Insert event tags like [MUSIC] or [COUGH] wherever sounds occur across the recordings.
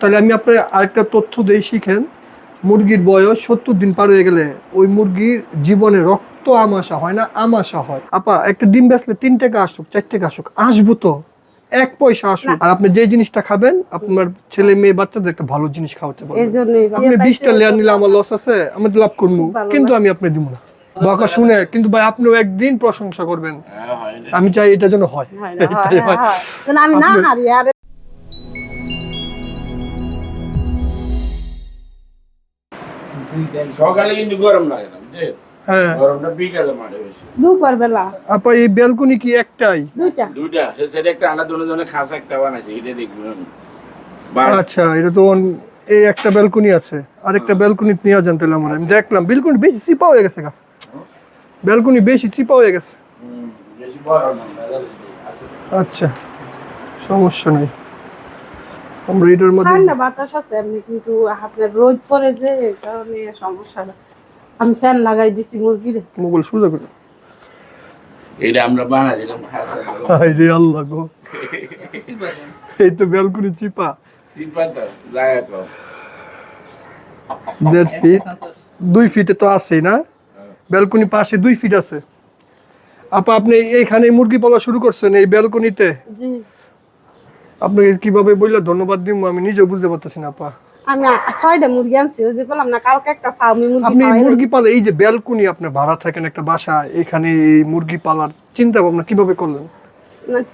তাহলে আমি আপনার আরেকটা তথ্য দিই শিখেন। মুরগির বয়স সত্তর দিন পার হয়ে গেলে ওই মুরগির জীবনে রক্ত আমাশা হয় না আমাশা হয়। আপা একটা ডিম বেচলে তিন টাকা আসুক চার টাকা আসুক আসব তো। এক পয়সা আসুক। আর আপনি যে জিনিসটা খাবেন আপনার ছেলে মেয়ে বাচ্চাদের একটা ভালো জিনিস খাওয়াতে পারবেন আপনি বিশটা লেয়ার নিলে আমার লস আছে আমি তো লাভ করব। কিন্তু আমি আপনি দিব না। বকা শুনে কিন্তু ভাই আপনিও একদিন প্রশংসা করবেন। আমি চাই এটা যেন হয়। সকালে কিন্তু গরম লাগে না হ্যাঁ। গরমটা বিকালে মারে বেশি দুপুর বেলা আপা এই ব্যালকনি কি একটাই? দুইটা। দুইটা সেটা একটা আনা দুটো খাস একটা বানাইছে এটা দেখবেন আচ্ছা এটা তো এই একটা ব্যালকনি আছে আরেকটা ব্যালকনি নিয়ে যান তাহলে আমরা আমি দেখলাম ব্যালকনি বেশি চিপা হয়ে গেছে গা। ব্যালকনি বেশি চিপা হয়ে গেছে। আচ্ছা সমস্যা নেই। আমরা এটার মধ্যে ঠান্ডা বাতাস আছে এমনি কিন্তু আপনার রোদ পড়ে যে এই কারণে সমস্যা না। আমি ফ্যান লাগাই দিছি মুরগির। সোজা করে। এটা আমরা খাস একটা। হাই রে আল্লাহ গো। এই তো ব্যালকনি চিপা। সিম্পাটা, জায়গা কম। দেড় ফিট। দুই ফিটে তো আছেই না? ব্যালকনি পাশে দুই ফিট আছে। আপা আপনি এইখানে মুরগি পালা শুরু করছেন এই ব্যালকনিতে জি। আপনাকে কীভাবে বললে ধন্যবাদ দিব আমি নিজে বুঝতে পারতেছি না আপা। আমি ছয়টা মুরগি আনছি ওই যে বললাম না কালকে একটা ফার্মি মুরগি আপনি মুরগি পালা এই যে ব্যালকনি আপনি ভাড়া থাকেন একটা বাসা এখানে এই মুরগি পালার চিন্তা ভাবনা কীভাবে করলেন?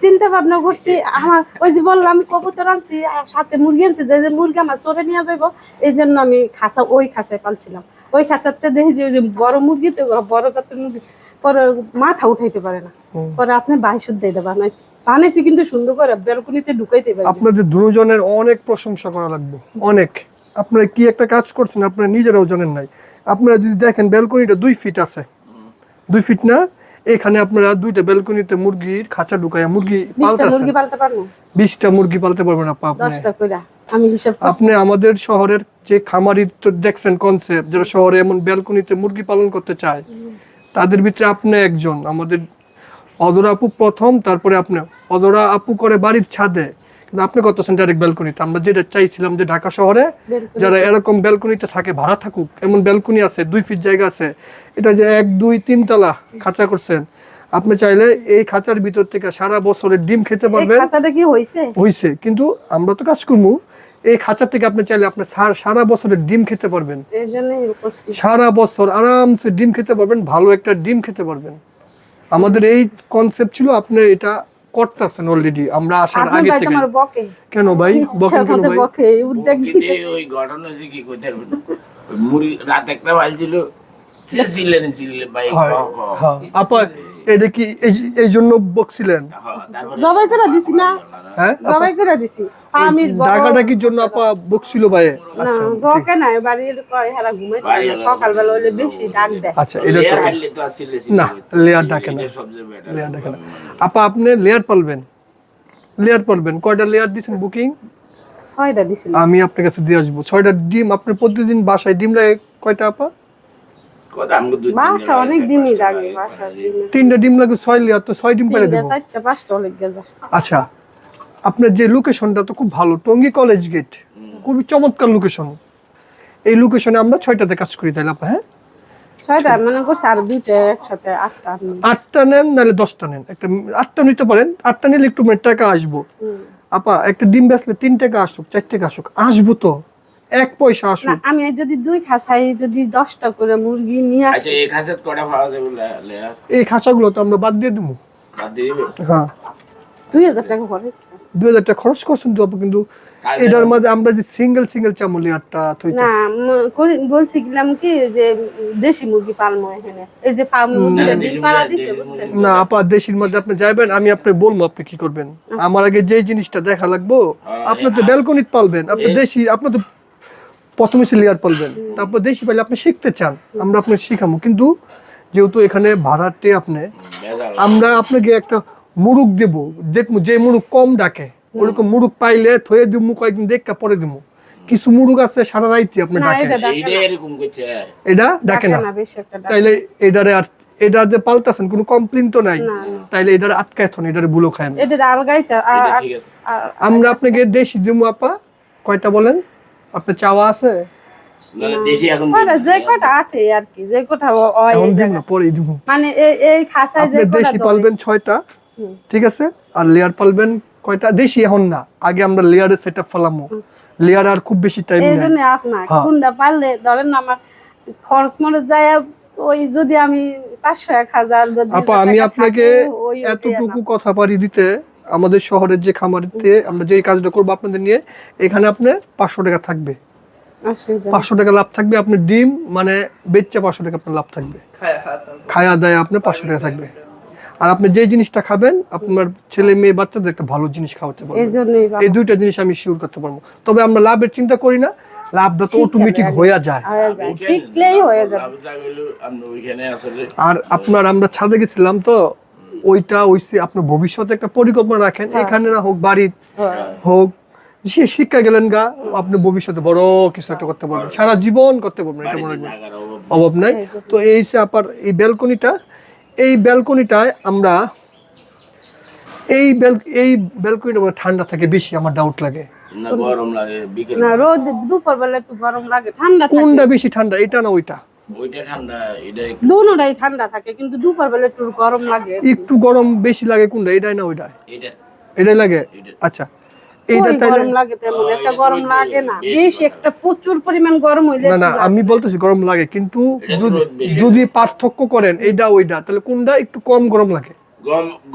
চিন্তা ভাবনা করছি আমার ওই যে বললাম কবুতর আনছি আর সাথে মুরগি আনছি যে মুরগি আমার চড়ে নিয়ে যাব এই জন্য আমি খাসা ওই খাঁচায় পালছিলাম। ওই খাঁচাতে দেখি যে ওই যে বড় মুরগি তো বড় জাতের মুরগি পরে মাথা উঠাইতে পারে না। পরে আপনি বাই শুদ্ধ এটা বানাইছি বানাইছি কিন্তু সুন্দর করে বেলকুনিতে ঢুকাইতে পারি। আপনার যে দুজনের অনেক প্রশংসা করা লাগবে অনেক। আপনারা কি একটা কাজ করছেন আপনারা নিজেরাও জানেন নাই। আপনারা যদি দেখেন ব্যালকনিটা দুই ফিট আছে। দুই ফিট না এখানে আপনারা দুইটা ব্যালকনিতে মুরগির খাঁচা মুরগি বিশটা মুরগি পালতে বিশটা মুরগি পালতে পারবেন আপা আপনি। আমি হিসাব আপনি আমাদের শহরের যে খামারি তো দেখছেন কনসেপ্ট যারা শহরে এমন ব্যালকনিতে মুরগি পালন করতে চায় তাদের ভিতরে আপনি একজন। আমাদের অদরা আপু প্রথম তারপরে আপনি। অদরা আপু করে বাড়ির ছাদে। কিন্তু আপনি করতেছেন ডাইরেক্ট ব্যালকনিতে আমরা যেটা চাইছিলাম যে ঢাকা শহরে যারা এরকম ব্যালকনিতে থাকে ভাড়া থাকুক এমন ব্যালকনি আছে দুই ফিট জায়গা আছে এটা যে এক দুই তিন তলা খাঁচা করছেন। আপনি চাইলে এই খাঁচার ভিতর থেকে সারা বছরের ডিম খেতে পারবেন। খাঁচাটা কি হয়েছে হইছে কিন্তু আমরা তো কাজ করব। এই খাঁচা থেকে আপনি চাইলে আপনি সারা বছরের ডিম খেতে পারবেন। সারা বছর আরামসে ডিম খেতে পারবেন ভালো একটা ডিম খেতে পারবেন। আমাদের এই কনসেপ্ট ছিল আপনি এটা করতেছেন অলরেডি আমরা আসার আগে থেকে। আমার বকে? কেন ভাই? বকেন কেন ভাই? বকে উদ্যোগ ওই ঘটনা যে কি কইতে পারবেন মুড়ি রাত একটা বাজছিল ছিল ছিলেন ছিলেন ভাই হয়। আপা এটা কি এই- এই জন্য বকছিলেন? হ্যাঁ, জবাই করে দিছি না। হ্যাঁ জবাই করে দিছি। ডাকাডাকির জন্য আপা বকছিল ভাই? আচ্ছা বকে নাই বাড়ির কয় হেরা ঘুমাইতে সকালবেলা হইলে বেশি ডাক দেয়। আচ্ছা এটা তো না, লেয়ার ডাকে না। লেয়ার আপা আপনি লেয়ার পালবেন? লেয়ার পালবেন? কয়টা লেয়ার দিচ্ছেন বুকিং ছয়টা আমি আপনার কাছে দিয়ে আসব। ছয়টা ডিম আপনার প্রতিদিন বাসায় ডিম লাগে কয়টা আপা? তিনটা ডিম লাগে ছয় লেয়ার তো ছয় ডিম দেবো। গেছে। আচ্ছা। আপনার যে লোকেশনটা তো খুব ভালো টঙ্গী কলেজ গেট খুবই চমৎকার লোকেশন এই লোকেশনে আমরা ছয়টাতে কাজ করি তাইলে আপা হ্যাঁ? ছয়টা মানে করছে আর দুইটা একসাথে আটটা আটটা নেন নাহলে দশটা নেন। একটা আটটা নিতে পারেন আটটা নিলে একটু মানে টাকা আসব। আপা একটা ডিম বেচলে তিন টাকা আসুক চার টাকা আসুক আসব তো। এক পয়সা আসুক। আমি যদি দুই খাসাই যদি দশটা করে মুরগি নিয়ে আচ্ছা আসি এই খাসের কটা লে- লেয়ার এই খাঁচাগুলো তো আমরা বাদ দিয়ে দেবো। বাদ দিয়ে দিবে? হ্যাঁ। দুই হাজার টাকা খরচ দুই হাজার টাকা খরচ করছেন তো কিন্তু এটার মধ্যে আমরা যে সিঙ্গেল সিঙ্গেল চামলি আটটা থইতে না বলছিলাম কি যে দেশি মুরগি পালমো এখানে। এই যে ফার্ম ডিম পাড়া দিছে বুঝছেন? না আপা দেশির মধ্যে আপনি যাবেন আমি আপনাকে বলব আপনি কি করবেন। আমার আগে যে জিনিসটা দেখা লাগবো আপনি তো ব্যালকনিত পালবেন আপনি দেশি আপনি তো প্রথমে সে লেয়ার পালবেন। তারপর দেশি পাইলে আপনি শিখতে চান আমরা আপনাকে শিখাবো কিন্তু যেহেতু এখানে ভাড়াটে আপনি আমরা আপনাকে একটা মুরুক দেব। দেখব যে মুরুক কম ডাকে ওরকম মুরুক পাইলে থয়ে দিব কয়েকদিন দেখা পরে দিব কিছু মুরুক আছে সারা রাইতে আপনি ডাকে। এটা ডাকে না। এরকম করছে এটা ডাকে ডাকে না? না বেশি একটা ডাকে। তাইলে এটারে আর এটাতে পাল্টাছেন কোনো কমপ্লেন তো নাই। তাইলে এটারে আটকায় থন এটারে বুলো খায় এটা এটা আমরা আপনাকে দেশি দিমু আপা। কয়টা বলেন? আপনার চাওয়া আছে? না না, দেশি এখন ওরা যে কটা আছে আর কি যে কটা হয় এখন দিব পরেই দিব মানে এই এই খাসায় যে আপনি দেশি পালবেন ছয়টা। ঠিক আছে? আর লেয়ার পালবেন কয়টা? দেশি এখন না আগে আমরা লেয়ারের সেট আপ ফেলামো। লেয়ার আর খুব বেশি টাইম এই নেই জন্য আপনার হ্যাঁ। কুন্ডা পারলে ধরেন আমার খরচ মনে যায় ওই যদি আমি পাঁচশো এক হাজার আপা আমি আপনাকে এতটুকু কথা পারি দিতে আমাদের শহরের যে খামারিতে আমরা যে কাজটা করব আপনাদের নিয়ে এখানে আপনি পাঁচশো টাকা থাকবে। পাঁচশো টাকা লাভ থাকবে আপনি ডিম মানে বেচে পাঁচশো টাকা আপনার লাভ থাকবে। খায়া দায় আপনার পাঁচশো টাকা থাকবে। আর আপনি যে জিনিসটা খাবেন আপনার ছেলে মেয়ে বাচ্চাদের একটা ভালো জিনিস খাওয়াতে এই পারবেন এই দুইটা জিনিস আমি শিওর করতে পারব। তবে আমরা লাভের চিন্তা করি না লাভটা তো অটোমেটিক হয়ে যায়। শিখলেই হয়ে যাবে। আপনি আর আপনার আমরা ছাদে গেছিলাম তো ওইটা ওইসে আপনার ভবিষ্যতে একটা পরিকল্পনা রাখেন। এখানে না হোক বাড়ি হোক সে শিক্ষা গেলেন গা আপনি ভবিষ্যতে বড় কিছু একটা করতে পারবেন। সারা জীবন করতে পারবেন এটা মনে রাখবেন। অভাব অভাব নাই। তো এই যে আপার এই ব্যালকনিটা এই ব্যালকনিটায় আমরা এই বেল এই ব্যালকনিটা আমার ঠান্ডা থাকে বেশি আমার ডাউট লাগে। না গরম লাগে বিকেল না রোদ দুপুর বেলা একটু গরম লাগে ঠান্ডা থাকে। কোনটা বেশি ঠান্ডা এটা না ওইটা? ওইটা ঠান্ডা এটা একটু দুটাই ঠান্ডা থাকে কিন্তু দুপুর বেলা একটু গরম লাগে। একটু গরম বেশি লাগে কোনটা এটাই না ওইটা এটা। এটাই লাগে? আচ্ছা। এইটা ওই তাইলে গরম লাগে তেমন একটা এটা গরম তো লাগে না। বেশি বেশি একটা প্রচুর পরিমাণ গরম হইলে না না একটু আমি বলতেছি গরম লাগে কিন্তু যদি পার্থক্য করেন এইটা ওইটা তাহলে কোনটা একটু কম গরম লাগে?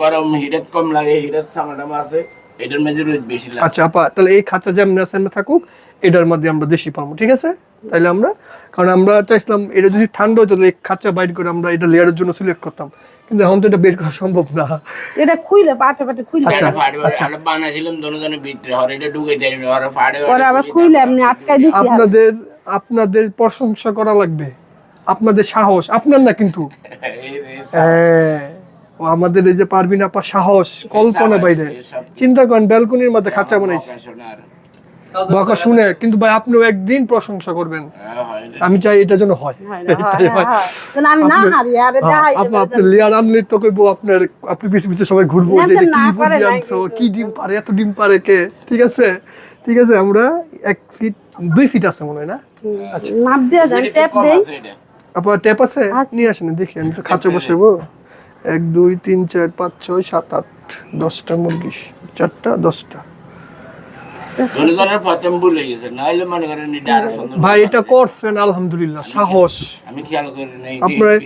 গরম কম লাগে সামাটামা আছে এটার মধ্যে রোদ বেশি লাগে। আচ্ছা আপা তাহলে এই খাঁচা যেমন আছে থাকুক এটার মধ্যে আমরা দেশি পাবো ঠিক আছে? তাহলে আমরা কারণ আমরা চাইছিলাম এটা যদি ঠান্ডা হতো তাহলে এই খাঁচা বাইর করে আমরা এটা লেয়ারের জন্য সিলেক্ট করতাম। কিন্তু এখন তো এটা বের করা সম্ভব না। এটা খুইলে পাটে পাটে খুইলে। আচ্ছা, দোনোজনে ভিতরে হরে এটা ঢুকে না হরে ফাড়ে ওরা আবার খুইলে এমনি আটকাই দিছি আপনাদের আপনাদের প্রশংসা করা লাগবে। আপনাদের সাহস আপনার না কিন্তু। [LAUGHS] হ্যাঁ, ও আমাদের এই যে পারবিন আপা সাহস কল্পনা বাইরে। চিন্তা করেন ব্যালকনির মধ্যে খাঁচা বানাইছে। বকা শুনে কিন্তু ভাই আপনিও একদিন প্রশংসা করবেন। আমি চাই এটা যেন হয়। হয় না, হয়, হয়। হয়, হয়। হ্যাঁ, আপনি লেয়ার আনলে তো কইবো আপনার আপনি পিছে পিছে সবাই ঘুরবো যে কি বুদ্ধি আনছো কি ডিম পারে এত ডিম পারে কে? ঠিক আছে? ঠিক আছে আমরা এক ফিট দুই ফিট আছে মনে হয় না? আচ্ছা। মাপ দিয়ে যান ট্যাপ দেই। আপনার ট্যাপ আছে? আছে। নিয়ে আসেন দেখি আমি তো খাঁচে বসেবো এক দুই তিন চার পাঁচ ছয় সাত আট দশটা মুরগি চারটা দশটা। ভাই এটা করছেন আলহামদুলিল্লাহ সাহস। আমি খেয়াল করি নাই আপনার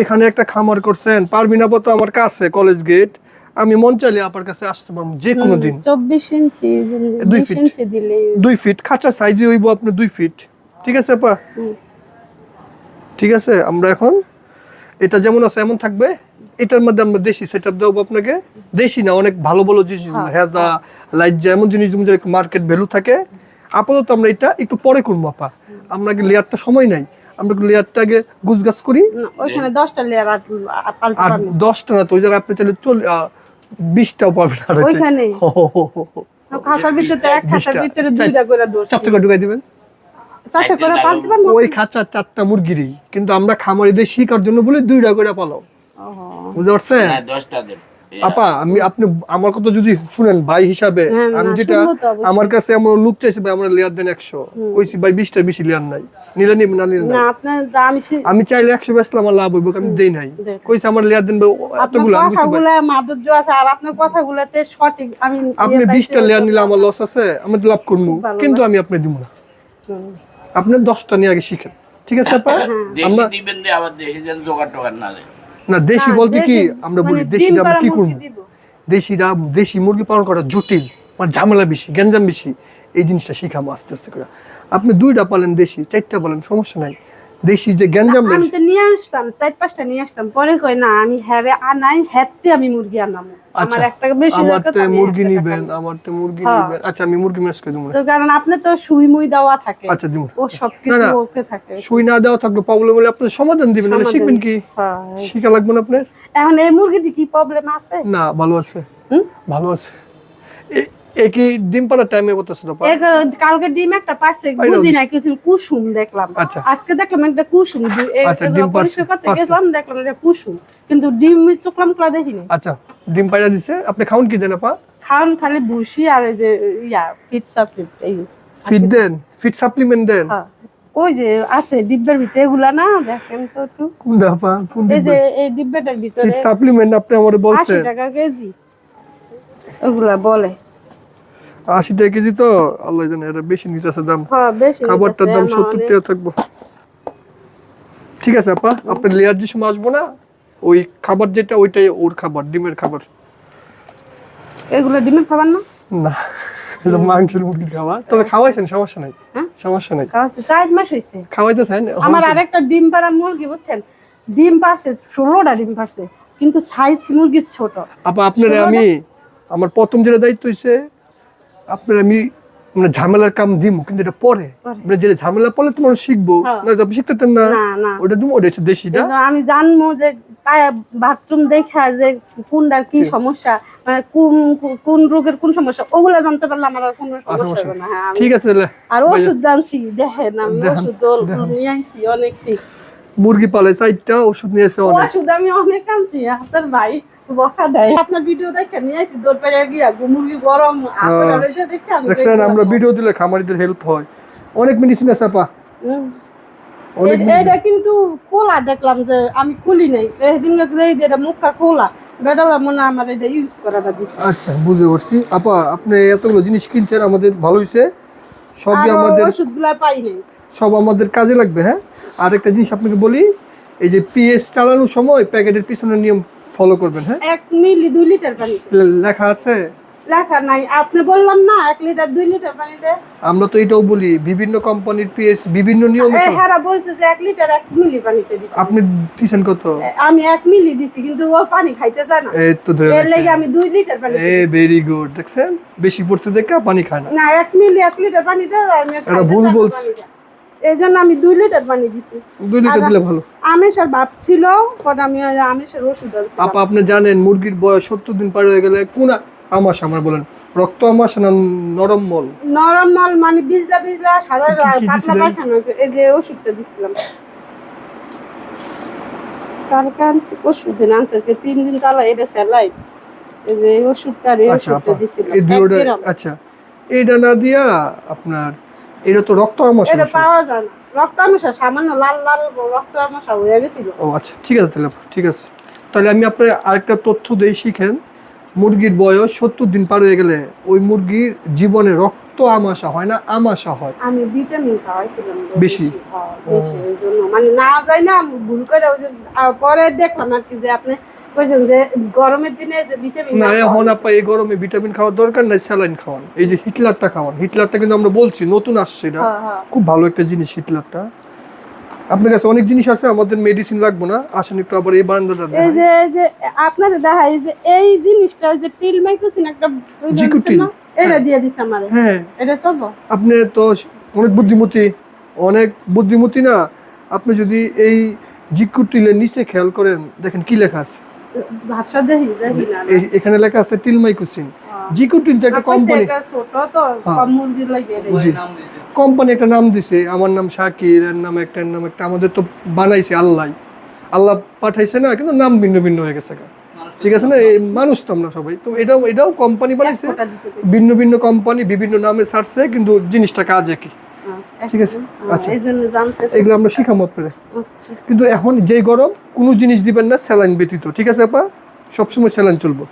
এখানে একটা খামার করছেন পারবিন আপা তো আমার কাছে কলেজ গেট। আমি মন চাইলে আপনার কাছে আসতে পারব যে কোনো দিন। চব্বিশ ইঞ্চি দুই ফিট। ইঞ্চি দিলে দুই ফিট খাঁচা সাইজে হইব আপনার দুই ফিট। ঠিক আছে আপা? ঠিক আছে আমরা এখন এটা যেমন আছে এমন থাকবে। এটার মধ্যে আমরা দেশি সেট আপ দেবো আপনাকে। দেশি না অনেক ভালো ভালো জিনিস হেজা লাইট এমন জিনিস মার্কেট ভ্যালু থাকে। আপাতত আমরা এটা একটু পরে করব আপা। আপনাকে লেয়ারটা সময় নাই। আমরা লেয়ারটা আগে গুছগাছ করি। ওইখানে দশটা লেয়ার আর দশটা না তো ওই জায়গায় আপনি চাইলে চল বিশটাও আর ওইখানে? [LAUGHS] হো। খাঁচার ভিতরে এক বিশটা। ভিতরে দুইটা করে চারটে করে ঢুকাই দিবেন। চারটা করে পালতে পারব ওই খাঁচা চারটা মুরগিরই। কিন্তু আমরা খামারিদের শিকার জন্য বলে দুইটা করে পালো বুঝতে পারছেন? না দশটা দেন আপা আমি আপনি আমার কথা যদি শুনেন ভাই হিসাবে হ্যাঁ, আমি যেটা। আমার কাছে এমন লুক চাইছে ভাই আমার লেয়ার দেন একশো। কইছি ভাই বিশটা বেশি লেয়ার নাই। নিলে নিবে না নিলে আমি চাইলে একশো বেসলে আমার লাভ হইব আমি দেই নাই। কইছে আমার লেয়ার দেন ভাই এতগুলো আমি কথাগুলো মাধুর্য আছে আর আপনার কথাগুলোতে সঠিক আমি ইয়ে আপনি বিশটা লেয়ার নিলে আমার লস আছে আমি তো লাভ করব। কিন্তু আমি আপনি দিব না। আপনি দশটা নিয়ে আগে শিখেন। ঠিক আছে আপা? আমরা দিবেন না আবার দেশি যেন জোগাড় টোগাড় না দেয়। না দেশি বলতে কি আমরা মানে বলি দেশি দেশিটা আমরা কি করব। দেশিরা দেশি মুরগি পালন করা জটিল মানে ঝামেলা বেশি গ্যাঞ্জাম বেশি এই জিনিসটা শিখাবো আস্তে আস্তে করে। আপনি দুইটা পালেন দেশি চারটা পালেন সমস্যা নাই। দেশি যে গ্যাঞ্জাম আমি তো নিয়ে আসতাম চার পাঁচটা নিয়ে আসতাম। পরে কই না আমি হ্যারে আনাই হ্যাতে আমি মুরগি আনামো আমার একটা বেশি আমার তো তো মুরগি নিবেন আমার তো মুরগি। নিবেন। আচ্ছা আমি মুরগি ম্যাচ করে দেবো তো কারণ আপনি তো সুই মুই দেওয়া থাকে। আচ্ছা দিব ও সবকিছু না, না। ওকে থাকে। সুই না দেওয়া থাকলে প্রবলেম হলে আপনি সমাধান দিবেন সমাধান। শিখবেন কি? হ্যাঁ। শিখা লাগবে না আপনার? এখন এই মুরগিটি কি প্রবলেম আছে? না ভালো আছে। হুম? ভালো আছে। এ- এ কি ডিম পাড়ার টাইমে তো কালকে ডিম একটা পারছে বুঝি না কিছু কুসুম দেখলাম। আচ্ছা। আজকে দেখলাম একটা কুসুম আচ্ছা, পরিষ্কার করতে গেছিলাম দেখলাম এটা কুসুম কিন্তু ডিম চোখলাম কলা দেখিনি। আচ্ছা ডিম পাইরা দিছে আপনি খাউন কি দেন আপা? খান খালি ভুসি আর এই যে ইয়া ফিট এই ফিট দেন ফিট সাপ্লিমেন্ট দেন? হ্যাঁ। ওই যে আছে ডিব্বার ভিতরে এগুলা না দেখেন তো একটু। কোন দাপা কোন এই যে এই ডিব্বাটার ভিতরে ফিট সাপ্লিমেন্ট আপনি আমারে বলছেন। টাকা কেজি। ওগুলা বলে। আশি টাকা কেজি তো? আল্লাহ জানে এটা বেশি নিচে আছে দাম। হ্যাঁ খাবারটার দাম সত্তর টাকা থাকব। ঠিক আছে আপা আপনার লেয়ার যে সময় আসব না? ওই খাবার যেটা ওইটাই ওর খাবার ডিমের খাবার। এগুলো ডিমের খাবার না? না এটা মাংসের মুরগির খাবার। তবে খাওয়াইছেন সমস্যা নাই। হ্যাঁ? সমস্যা নাই। খাওয়াচ্ছে চার মাস হয়েছে খাওয়াইতেছেন? আমার আরেকটা ডিম পাড়া মুরগি বুঝছেন? ডিম পারছে ষোলোটা ডিম পারছে কিন্তু সাইজ মুরগির ছোট। আপা আপনারা আমি আমার প্রথম যেটা দায়িত্ব হইছে আপনার আমি মানে ঝামেলার কাম দিব কিন্তু এটা পরে। মানে যেটা ঝামেলা পড়লে তোমার শিখব। হ্যাঁ। না আপনি শিখতেন না? না না। ওটা দিব ওটা দেশিটা কিন্তু আমি জানব যে বাথরুম দেখা যে কোনটার কি সমস্যা মানে কোন কোন রোগের কোন সমস্যা ওগুলা জানতে পারলে আমার আর কোনো সমস্যা সমস্যা হবে না। হ্যাঁ ঠিক আছে আর ওষুধ জানছি দেখেন আমি ওষুধ নিয়ে আইছি অনেক ঠিক মুরগি পালে চারটা ওষুধ নিয়ে এসে অনেক। ওষুধ আমি অনেক আনছি আপনার ভাই বকা দেয়। আপনার ভিডিও দেখে নিয়ে আসি দৌড় পেরে গিয়া মুরগি গরম দেখে দেখছেন আমরা ভিডিও দিলে খামারিদের হেল্প হয়। অনেক মেডিসিন আছে আপা। এটা কিন্তু খোলা দেখলাম যে আমি খুলি নাই। এটা মুখটা খোলা বেটারা মনে হয় আমার এটা ইউজ করাটা দিচ্ছে আচ্ছা বুঝতে পারছি। আপা আপনি এতগুলো জিনিস কিনছেন আমাদের ভালো হয়েছে সবই আমাদের ওষুধগুলা পাই নাই। সব আমাদের কাজে লাগবে হ্যাঁ? আর একটা জিনিস আপনাকে বলি এই যে পিএস চালানোর সময় প্যাকেটের পিছনের নিয়ম ফলো করবেন হ্যাঁ? এক মিলি দুই লিটার পানি লেখা আছে? লেখা নাই। আপনি বললাম না এক লিটার দুই লিটার পানি দে। আমরা তো এটাও বলি বিভিন্ন কোম্পানির পিএস বিভিন্ন নিয়ম এ, হেরা বলছে যে এক লিটার এক মিলি পানিতে দিতে। আপনি দিচ্ছেন কত? আমি এক মিলি দিছি কিন্তু ও পানি খাইতে চায় না। এই তো ধরে এর লেগে আমি দুই লিটার পানি এ ভেরি গুড দেখছেন? বেশি পড়ছে দেখা পানি খায় না। না এক মিলি এক লিটার পানি দে আমি ভুল বলছে। এই জন্য আমি দুই লিটার পানি দিছি। দুই লিটার দিলে ভালো। আমেশার ভাব ছিল পরে আমি আমেশার ওষুধ আপা আপনি জানেন মুরগির বয়স সত্তর দিন পার হয়ে গেলে কোন আমাস আমার বলেন রক্ত আমাস না নরম মল? নরম মাল মানে বিজলা বিজলা সাদা পাতলা পায়খানা হয়েছে। এই যে ওষুধটা দিছিলাম। কারণে ওষুধ দিন আনছে। আজকে তিন দিন তালা এটা স্যালাই এই যে ওষুধটা আচ্ছা ওষুধটা দিছিলাম। এক আচ্ছা না দিয়া আপনার এটা তো রক্ত আমাস এটা পাওয়া যায় না। রক্ত আমসা সামান্য লাল লাল রক্ত আমসা হয়ে গেছিল। ও আচ্ছা ঠিক আছে তাহলে ঠিক আছে। তাহলে আমি আপনার আরেকটা তথ্য দেই শিখেন। মুরগির বয়স সত্তর দিন পার হয়ে গেলে ওই মুরগির জীবনে রক্ত আমাশা হয় না আমাশা হয়? আমি ভিটামিন খাওয়াইছিলাম বেশি? হ্যাঁ, বেশি জন্য। মানে না যায় না ভুল করে পরে দেখলাম আর কি যে আপনি বলছেন যে গরমের দিনে ভিটামিন না এখন আপা এই গরমে ভিটামিন খাওয়ার দরকার নাই স্যালাইন খাওয়ান। এই যে হিটলারটা খাওয়ান হিটলারটা কিন্তু আমরা বলছি নতুন আসছে এটা। হ্যাঁ হ্যাঁ। খুব ভালো একটা জিনিস হিটলারটা। আপনার কাছে অনেক জিনিস আছে আমাদের মেডিসিন লাগবে না? আসেন একটু আবার এই বারান্দাটা এই যে যে আপনাদের দেখা যে এই জিনিসটা যে টিল মাইক্রোসিন একটা জিকুটিল। এটা দিয়ে দিছে আমারে। হ্যাঁ। এটা সব? আপনি তো অনেক বুদ্ধিমতী অনেক বুদ্ধিমতী না? আপনি যদি এই জিকুটিলের নিচে খেয়াল করেন দেখেন কি লেখা আছে। ঝাপসা দেখি দেখি না এখানে লেখা আছে টিলমাইকুসিন জিকুটিন তো একটা কোম্পানি এটা ছোট তো হ্যাঁ। কম মুরগি লাগে এটা। জি। কোম্পানি একটা নাম দিছে আমার নাম শাকির এর নাম একটা নাম একটা। আমাদের তো বানাইছে আল্লাহ। আল্লাহ পাঠাইছে না কিন্তু নাম ভিন্ন ভিন্ন হয়ে গেছে। ঠিক আছে না? এই মানুষ তো আমরা সবাই। তো এটাও এটাও কোম্পানি বানাইছে। একটা। ভিন্ন ভিন্ন কোম্পানি বিভিন্ন নামে ছাড়ছে কিন্তু জিনিসটা কাজ একই। হ্যাঁ, ঠিক আছে, আচ্ছা। এগুলো আমরা আচ্ছা। কিন্তু এখন যেই গরম কোনো জিনিস দিবেন না স্যালাইন ব্যতীত। ঠিক আছে আপা? সবসময় স্যালাইন চলবো।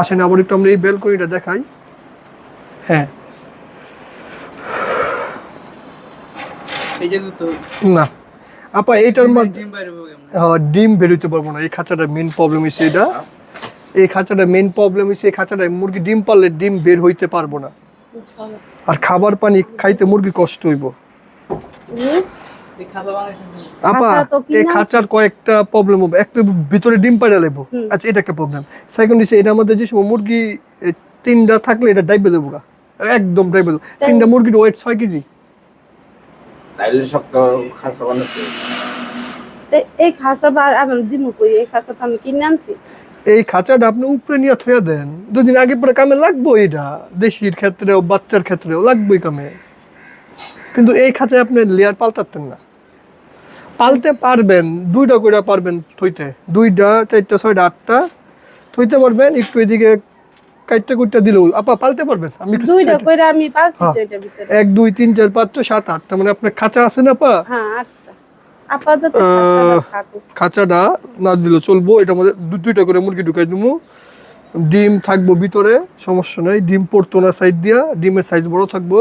আসেন আবার একটু আমরা এই ব্যালকনিটা দেখাই। হ্যাঁ। এই যে তো না। আপা এইটার মধ্যে ডিম বাইরে হবে ডিম বেরোতে পারব না। এই খাঁচাটার মেন প্রবলেম হচ্ছে এটা। এই খাঁচাটার মেন প্রবলেম হচ্ছে এই খাঁচাটায় মুরগি ডিম পারলে ডিম বের হইতে পারব না। আর খাবার পানি খাইতে মুরগি কষ্ট হইব। খাঁচা? আপা খাঁচা এই খাঁচার কয়েকটা প্রবলেম হবে। একটা ভিতরে ডিম পাড়া লেবো। আচ্ছা এটা একটা প্রবলেম সেকেন্ড হচ্ছে এটা আমাদের যে সময় মুরগি তিনটা থাকলে এটা ডাইবে দেবো গা। একদম ডাইবে দেবো। তিনটা মুরগির ওয়েট ছয় কেজি। তাইলে খাসা বানাতে এই খাসা বা আমি দিমু কই এই তো আমি কিনে আনছি। এই খাঁচাটা আপনি উপরে নিয়ে থয়ে দেন। দুদিন আগে পরে কামে লাগবো এটা দেশির ক্ষেত্রেও বাচ্চার ক্ষেত্রেও লাগবেই কামে। কিন্তু এই খাঁচায় আপনি লেয়ার পাল্টাতেন না। পালতে পারবেন দুইটা করে পারবেন থইতে। দুইটা চারটা ছয়টা আটটা থইতে পারবেন একটু এদিকে কাইটটা কুইটটা দিলেও আপা পালতে পারবেন। আমি একটু দুইটা করে আমি পালছি হ্যাঁ। ভিতরে। এক দুই তিন চার পাঁচ ছয় সাত আট মানে আপনার খাঁচা আছে না আপা? হ্যাঁ আটটা আপাতত খাঁচাটা না দিলেও চলবো এটার মধ্যে দু দুইটা করে মুরগি ঢুকাই দেবো ডিম থাকব ভিতরে সমস্যা নাই। ডিম পড়তো না সাইড দিয়া ডিমের সাইজ বড় থাকব।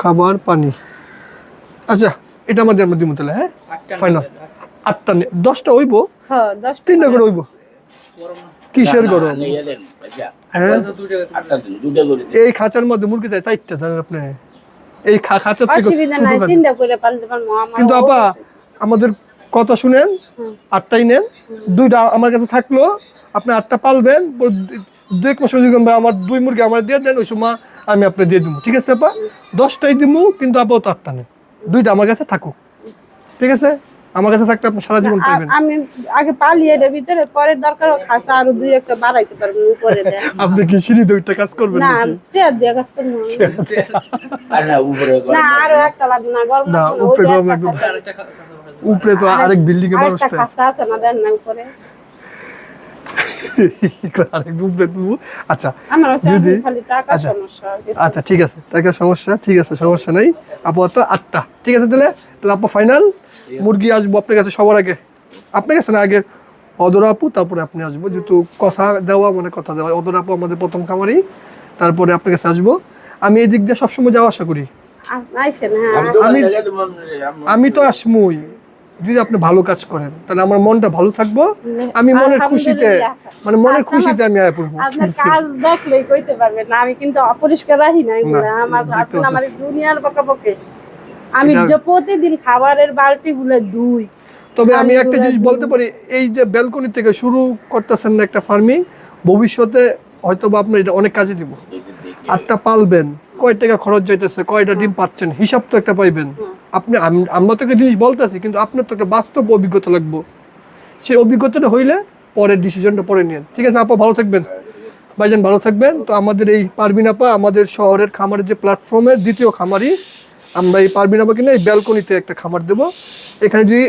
খাবার পানি। আচ্ছা এটা আমাদের আমরা দিব তাহলে হ্যাঁ? ফাইনাল আটটা দশটা হইব? হ্যাঁ তিনটা করে হইব? কিসের গরম? হ্যাঁ। এই খাঁচার মধ্যে মুরগি দেয় চারটা জানেন আপনি? এই থেকে খাঁচা। আমার কিন্তু আপা আমাদের কথা শুনেন আটটাই নেন দুইটা আমার কাছে থাকল আপনি আটটা পালবেন দুই এক মাস আমার দুই মুরগি আমার দিয়ে দেন ওই সময় আমি আপনি দিয়ে দিব ঠিক আছে আপা? দশটাই দিব কিন্তু আপাতত আটটা নেন দুইটা আমার কাছে থাকুক ঠিক আছে? আমার কাছে থাকতে আপনি সারা জীবন পাবেন আমি আগে পালিয়ে এর ভিতরে পরে দরকার খাসা আর দুই একটা বাড়াইতে পারবেন উপরে দেন। [LAUGHS] আপনি কি সিঁড়ি দুইটা কাজ করবেন না চেয়ার দিয়ে কাজ করব আর না, উপরে করে না আর একটা লাগবে না গরম না, উপরে গরম একটা লাগবে। উপরে তো আরেক বিল্ডিং এ খাসা আছে না দেন না উপরে। [LAUGHS] আচ্ছা যদি- এখন খালি টাকা আচ্ছা। আচ্ছা ঠিক আছে টাকার সমস্যা ঠিক আছে সমস্যা নেই। আপাতত আটটা ঠিক আছে তাহলে? তাহলে আপু ফাইনাল মুরগি আসব আপনার কাছে সবার আগে। আপনার কাছে না আগে অদর আপু তারপরে আপনি আসব। যেহেতু কথা দেওয়া মানে কথা দেওয়া অদর আপু আমাদের প্রথম খামারি তারপরে আপনার কাছে আসব। আমি এই দিক দিয়ে সবসময় যাওয়া আশা করি। হ্যাঁ। মন- আমি তো আসমই। যদি আপনি ভালো কাজ করেন তাহলে আমার মনটা ভালো থাকব। আমি মনের খুশিতে মানে মনের খুশিতে আমি আয় পড়ব। আপনার কাজ দেখলেই কইতে পারবেন না আমি কিন্তু অপরিষ্কার রাখি না আমার আমার দুনিয়ার বকাবকে। আমি প্রতিদিন খাবারের দুই তবে আমি একটা জিনিস বলতে পারি এই যে ব্যালকনি থেকে শুরু করতেছেন না একটা ফার্মিং ভবিষ্যতে হয়তো বা আপনার এটা অনেক কাজে দিব। আটটা পালবেন কয় টাকা খরচ যাইতেছে কয়টা ডিম পাচ্ছেন হিসাব তো একটা পাইবেন। আপনি আমরা তো একটা জিনিস বলতেছি, কিন্তু আপনার তো একটা বাস্তব অভিজ্ঞতা লাগবো। সেই অভিজ্ঞতাটা হইলে পরের ডিসিশনটা পরে নিন ঠিক আছে, আপা ভালো থাকবেন। ভাইজান ভালো থাকবেন। তো আমাদের এই পারবিন আপা আমাদের শহরের খামারের যে প্ল্যাটফর্মের দ্বিতীয় খামারি, আমরা এই পারবিন আপা কিনা এই ব্যালকনিতে একটা খামার দেব। এখানে যদি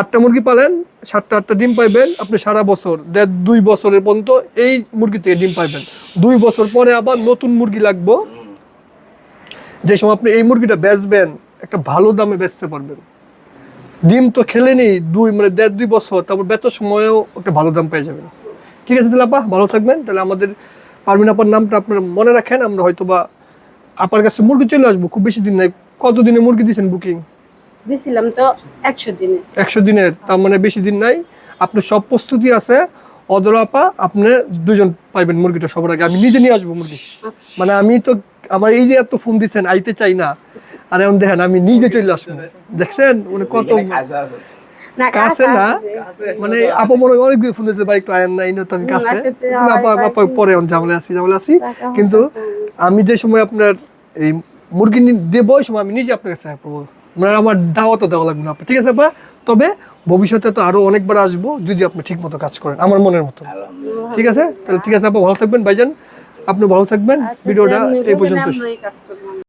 আটটা মুরগি পালেন, সাতটা আটটা ডিম পাইবেন, আপনি সারা বছর, দেড়, দুই বছরের পর্যন্ত এই মুরগি থেকে ডিম পাইবেন। দুই বছর পরে আবার নতুন মুরগি লাগবো। যে সময় আপনি এই মুরগিটা বেচবেন একটা ভালো দামে বেচতে পারবেন। ডিম তো খেলেনি দুই মানে দেড় দুই বছর তারপর বেচার সময়ও একটা ভালো দাম পেয়ে যাবেন। ঠিক আছে তাহলে আপা ভালো থাকবেন। তাহলে আমাদের পারমিন আপার নামটা আপনারা মনে রাখেন আমরা হয়তো বা আপার কাছে মুরগি চলে আসব খুব বেশি দিন নাই। কতদিনে মুরগি দিয়েছেন বুকিং? দিছিলাম তো একশো দিনে। একশো দিনের তার মানে বেশি দিন নাই। আপনার সব প্রস্তুতি আছে। অদর আপা আপনি দুজন পাইবেন মুরগিটা সবার আগে। আমি নিজে নিয়ে আসব মুরগি। মানে আমি তো আমার এই যে এত ফোন দিচ্ছেন আইতে চাই না। আর এখন দেখেন আমি নিজে চলে আসব। দেখছেন? মানে কত কাছে। না কাছে না? আছে। মানে আপা মনে হয় অনেকগুলো ফোন দিয়েছে বাইক আয়েন না তো আমি কাছে। পরে অন ঝামেলা আছি ঝামেলা আছি। কিন্তু আমি যে সময় আপনার এই মুরগি দেবো ওই সময় আমি নিজে আপনার কাছে পাবো মানে আমার দাওয়াতও দেওয়া লাগবে না ঠিক আছে আপা? তবে ভবিষ্যতে তো আরও অনেকবার আসব যদি আপনি ঠিক মতো কাজ করেন আমার মনের মতো। ঠিক আছে? তাহলে ঠিক আছে আপা ভালো থাকবেন ভাইজান। আপনি ভালো থাকবেন। আচ্ছা, ভিডিওটা এই পর্যন্ত।